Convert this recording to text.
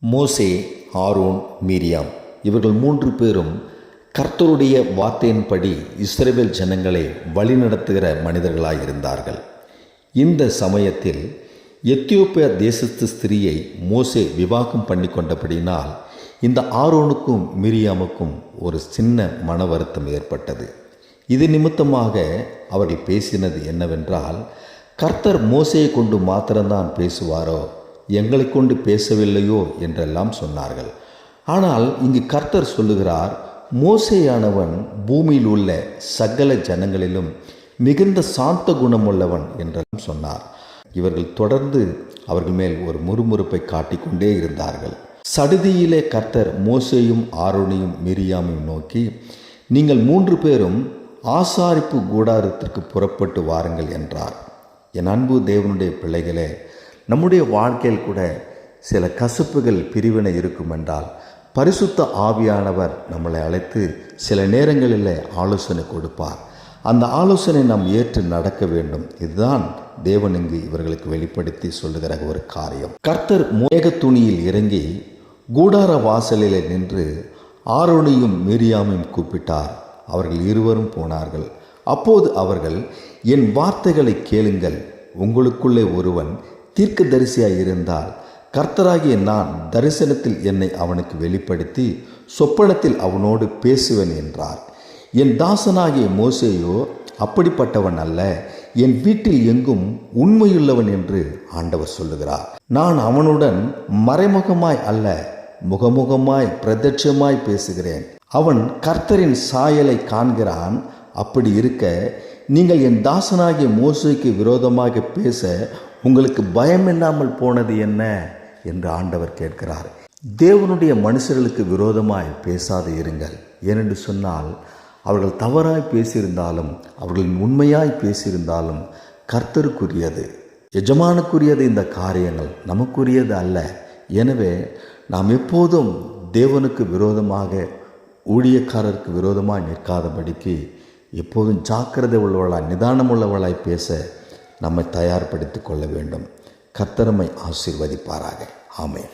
மோசே Aaron Miriam. இவர்கள் மூன்று பேரும் கர்த்தருடைய வார்த்தையின்படி இஸ்ரவேல் ஜனங்களை வழிநடத்துகிற மனிதர்களாக இருந்தார்கள் இந்த சமயத்தில் எத்தியோப்பிய தேசத்து ஸ்திரீயை மோசே விவாகம் பண்ணி கொண்டபடினால் இந்த ஆரோனுக்கும் மிரியாமுக்கும் ஒரு சின்ன மன வருத்தம் ஏற்பட்டது. இது நிமித்தமாக அவர்கள் பேசினது என்னவென்றால் கர்த்தர் மோசையை கொண்டு மாத்திரம்தான் பேசுவாரோ எங்களை கொண்டு பேசவில்லையோ என்றெல்லாம் சொன்னார்கள். ஆனால் இங்கு கர்த்தர் சொல்லுகிறார் மோசையானவன் பூமியில் உள்ள சகல ஜனங்களிலும் மிகுந்த சாந்த குணமுள்ளவன் என்றெல்லாம் சொன்னார். இவர்கள் தொடர்ந்து அவர்கள் மேல் ஒரு முறுமுறுப்பை காட்டிக்கொண்டே இருந்தார்கள். சடுதியிலே கர்த்தர் மோசையும் ஆரோனியும் மிரியாமையும் நோக்கி நீங்கள் மூன்று பேரும் ஆசாரிப்பு கூடாரத்திற்கு புறப்பட்டு வாருங்கள் என்றார். என் அன்பு தேவனுடைய பிள்ளைகளே நம்முடைய வாழ்க்கையில் கூட சில கசப்புகள் பிரிவினை இருக்கும் என்றால் பரிசுத்த ஆவியானவர் நம்மளை அழைத்து சில நேரங்களில் ஆலோசனை கொடுப்பார். அந்த ஆலோசனை நாம் ஏற்று நடக்க வேண்டும். இதுதான் தேவன் இங்கு இவர்களுக்கு வெளிப்படுத்தி சொல்லுகிற ஒரு காரியம். கர்த்தர் மேக துணியில் இறங்கி கூடார வாசலில் நின்று ஆரோனியும் மீரியாமையும் கூப்பிட்டார். அவர்கள் இருவரும் போனார்கள். அப்போது அவர்கள் என் வார்த்தைகளை கேளுங்கள். உங்களுக்குள்ளே ஒருவன் தீர்க்கதரிசியாய் இருந்தால் கர்த்தராகிய நான் தரிசனத்தில் என்னை அவனுக்கு வெளிப்படுத்தி சொப்பனத்தில் அவனோடு பேசுவேன் என்றார். என் தாசனாகிய மோசேயோ அப்படிப்பட்டவன் அல்ல என் வீட்டில் எங்கும் உண்மையுள்ளவன் என்று ஆண்டவர் சொல்லுகிறார். நான் அவனுடன் மறைமுகமாய் அல்ல முகமுகமாய் பிரதட்சமாய் பேசுகிறேன். அவன் கர்த்தரின் சாயலை காண்கிறான் அப்படி இருக்க நீங்கள் என் தாசனாகிய மோசைக்கு விரோதமாக பேச உங்களுக்கு பயம் இல்லாமல் போனது என்ன? என்று ஆண்டவர் கேட்கிறார். தேவனுடைய மனுஷர்களுக்கு விரோதமாய் பேசாது இருங்கள். ஏனென்று சொன்னால் அவர்கள் தவறாய் பேசியிருந்தாலும் அவர்களின் உண்மையாய் பேசியிருந்தாலும் கர்த்தருக்குரியது. எஜமானுக்குரியது இந்த காரியங்கள் நமக்குரியது அல்ல. எனவே நாம் எப்போதும் தேவனுக்கு விரோதமாக ஊழியக்காரருக்கு விரோதமாக நிற்காதபடிக்கு எப்போதும் ஜாக்கிரதை உள்ளவளாய் நிதானம் உள்ளவளாய் பேச நம்மை தயார்படுத்தி கொள்ள வேண்டும். கத்தரமை ஆசீர்வதிப்பாராக. ஆமேன்.